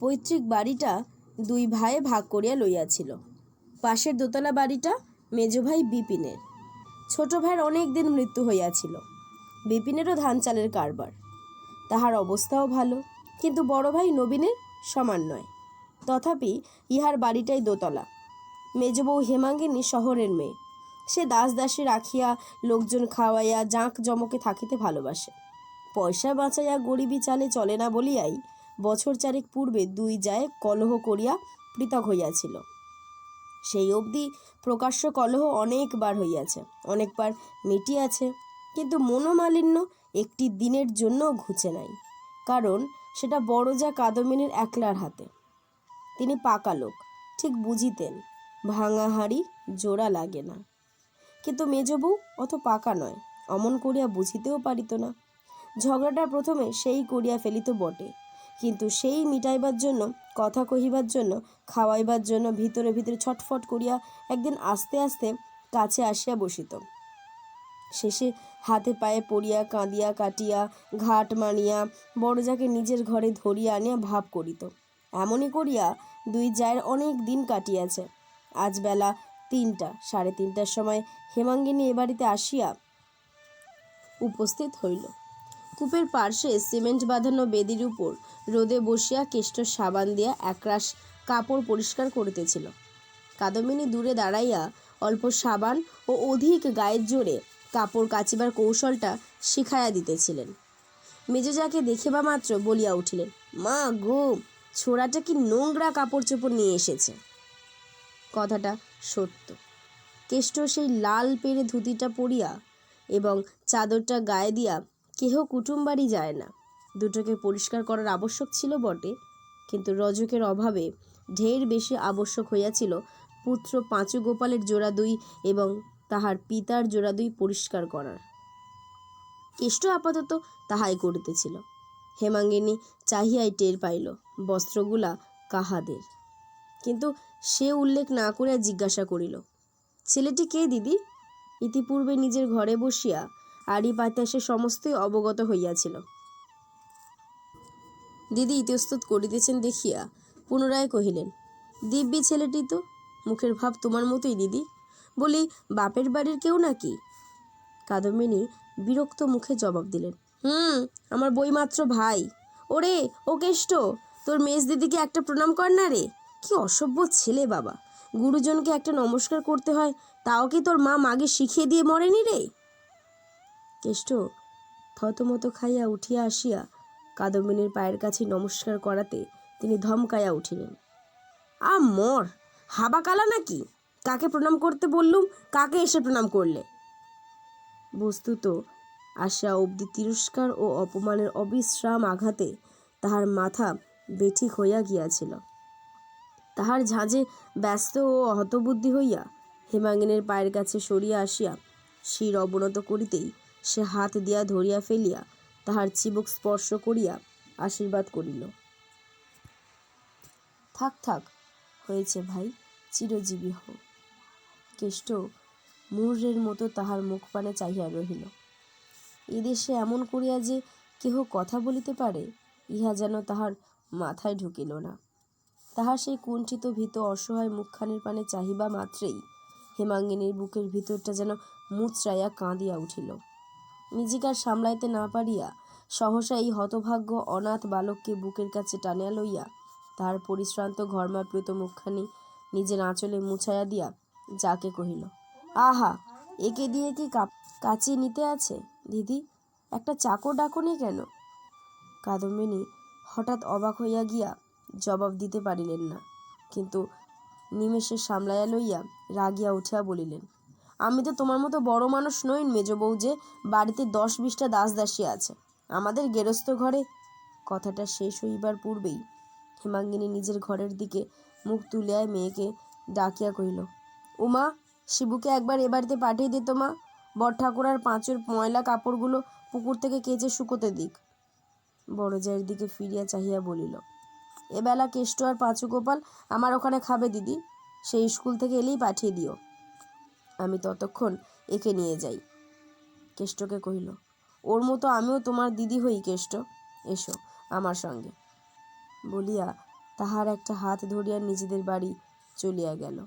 পৈতৃক বাড়িটা দুই ভাইয়ে ভাগ করিয়া লইয়াছিল। পাশের দোতলা বাড়িটা মেজ ভাই বিপিনের। ছোট ভাইয়ের অনেক দিন মৃত্যু হইয়াছিল। বিপিনেরও ধান চালের কারবার। তাহার অবস্থাও ভালো, কিন্তু বড় ভাই নবীনের সমান নয়। তথাপি ইহার বাড়িটাই দোতলা। মেজবউ হেমাঙ্গিনী শহরের মেয়ে। সে দাস দাসী রাখিয়া লোকজন খাওয়াইয়া জাঁক জমকে থাকিতে ভালোবাসে। পয়সা বাঁচাইয়া গরিবী চালে চলে না বলিয়াই বছর চারেক পূর্বে দুই যায় কলহ করিয়া পৃথক হইয়াছিল। সেই অবধি প্রকাশ্য কলহ অনেকবার হইয়াছে, অনেকবার মিটিয়াছে, কিন্তু মনোমালিন্য একটি দিনের জন্য ঘুচে নাই, কারণ সেটা বড় যা কাদমিনীর একলার হাতে। তিনি পাকা লোক, ঠিক বুঝিতেন, ভাঙা হাড়ি জোড়া লাগে না। কিন্তু মেজবউ অত পাকা নয়, অমন করিয়া বুঝিতেও পারিত না। ঝগড়াটা প্রথমে সেই করিয়া ফেলিত বটে কিন্তু সেই মিটাইবার জন্য, কথা কহিবার জন্য, খাওয়াইবার জন্য ভিতরে ভিতরে ছটফট করিয়া একদিন আস্তে আস্তে কাছে আসিয়া বসিত। শেষে হাতে পায়ে পড়িয়া, কাঁদিয়া, কাটিয়া, ঘাট মানিয়া, বড়জাকে নিজের ঘরে ধরিয়া আনিয়া ভাব করিত। এমনই করিয়া দুই জায়ের অনেক দিন কাটিয়াছে। আজ বেলা তিনটা, সাড়ে তিনটার সময় হেমাঙ্গিনী এ বাড়িতে আসিয়া উপস্থিত হইল। কূপের পার্শ্বে সিমেন্ট বাঁধানো বেদির উপর রোদে বসিয়া কেষ্ট সাবান দিয়া একরাশ কাপড় পরিষ্কার করিতেছিল। কাদমিনী দূরে দাঁড়াইয়া অল্প সাবান ও অধিক গায়ের জোরে কাপড় কাচিবার কৌশলটা শিখাইয়া দিতেছিলেন। মেজজাকে দেখিবা মাত্র বলিয়া উঠিলেন, মা গো, ছোড়াটা কি নোংরা কাপড় চোপড় নিয়ে এসেছে? কথাটা সত্য। কেষ্ট সেই লাল পেরে ধুতিটা পরিয়া এবং চাদরটা গায়ে দিয়া কেহ কুটুম বাড়ি যায় না। দুটোকে পরিষ্কার করার আবশ্যক ছিল বটে, কিন্তু রজকের অভাবে ঢের বেশি আবশ্যক হইয়াছিল পুত্র পাঁচু গোপালের জোড়া দুই এবং তাহার পিতার জোড়া দুই পরিষ্কার করার। কেষ্ট আপাতত তাহাই করিতেছিল। হেমাঙ্গিনী চাহিয়াই টের পাইল বস্ত্রগুলা কাহাদের। কিন্তু সে উল্লেখ না করিয়া জিজ্ঞাসা করিল, ছেলেটি কে দিদি? ইতিপূর্বে নিজের ঘরে বসিয়া আড়ি পাতে সে সমস্তই অবগত হইয়াছিল। দিদি ইতস্তত করিতেছেন দেখিয়া পুনরায় কহিলেন, দিব্যি ছেলেটি তো, মুখের ভাব তোমার মতোই দিদি। বলি, বাপের বাড়ির কেউ নাকি? কাদম্বিনী বিরক্ত মুখে জবাব দিলেন, হুম, আমার বইমাত্র ভাই। ওরে, ও কেষ্ট, তোর মেজ দিদিকে একটা প্রণাম কর না রে। কি অসভ্য ছেলে বাবা। গুরুজনকে একটা নমস্কার করতে হয়, তাও কি তোর মা মাগে শিখিয়ে দিয়ে মরেনি রে? কেষ্ট, থতমত খাইয়া উঠিয়া আসিয়া কাদম্বিনীর পায়ের কাছে নমস্কার করাতে তিনি ধমকাইয়া উঠিলেন। আ, মর! হাবা কালা নাকি? কাকে প্রণাম করতে বললুম? কাকে এসে প্রণাম করলে? বস্তুত আশা অবধি তিরস্কার ও অপমানের অবিশ্রাম আঘাতে তাহার মাথা বেঠিক হইয়া গিয়াছিল। তাহার ঝাঁঝে ব্যস্ত ও হতবুদ্ধি হইয়া হেমাঙ্গিনীর পায়ের কাছে সরিয়া আসিয়া শির অবনত করিতেই সে হাত দিয়া ধরিয়া ফেলিয়া তাহার চিবুক স্পর্শ করিয়া আশীর্বাদ করিল। থাক থাক, হয়েছে ভাই, চিরজীবী হও। কেষ্ট মুহুর্যের মতো তাহার মুখপানে চাহিয়া রহিল। এদেশে এমন করিয়া যে কেহ কথা বলিতে পারে, ইহা যেন তাহার মাথায় ঢুকিল না। তাহার সেই কুণ্ঠিত ভীত অসহায় মুখখানির পানে চাহিবা মাত্রেই হেমাঙ্গিনীর বুকের ভিতরটা যেন মুচড়াইয়া কাঁদিয়া উঠিল। নিজেকে আর সামলাইতে না পারিয়া সহসা এই হতভাগ্য অনাথ বালককে বুকের কাছে টানিয়া লইয়া তাহার পরিশ্রান্ত ঘর্মাপ্লুত মুখখানি নিজের আঁচলে মুছাইয়া দিয়া যাকে কহিল, আহা, একে দিয়ে কি কাচিয়ে নিতে আছে? দিদি, একটা চাকর ডাকনি কেন? কাদম্বিনী হঠাৎ অবাক হইয়া গিয়া জবাব দিতে পারিলেন না, কিন্তু নিমেষে সামলাইয়া লইয়া রাগিয়া উঠিয়া বলিলেন আমি তো তোমার মতো বড় মানুষ নই মেজ বউ যে বাড়িতে দশ বিশটা দাস দাসী আছে। আমাদের গেরস্থ ঘরে। কথাটা শেষ হইবার পূর্বেই হেমাঙ্গিনী নিজের ঘরের দিকে মুখ তুলিয়ায় মেয়েকে ডাকিয়া কহিল, উমা, শিবুকে একবার এ বাড়িতে পাঠিয়ে দিত মা। বড় ঠাকুরার পাঁচের ময়লা কাপড়গুলো পুকুর থেকে কেচে শুকোতে দিক। বড় জায়ের দিকে ফিরিয়া চাহিয়া বলিল, এবেলা কেষ্ট আর পাঁচু গোপাল আমার ওখানে খাবে দিদি। সেই স্কুল থেকে এলেই পাঠিয়ে দিও। আমি ততক্ষণ একে নিয়ে যাই। কেষ্টকে কহিল, ওর মতো আমিও তোমার দিদি হই, কেষ্ট। এসো আমার সঙ্গে। বলিয়া তাহার একটা হাত ধরিয়া নিজেদের বাড়ি চলিয়া গেল।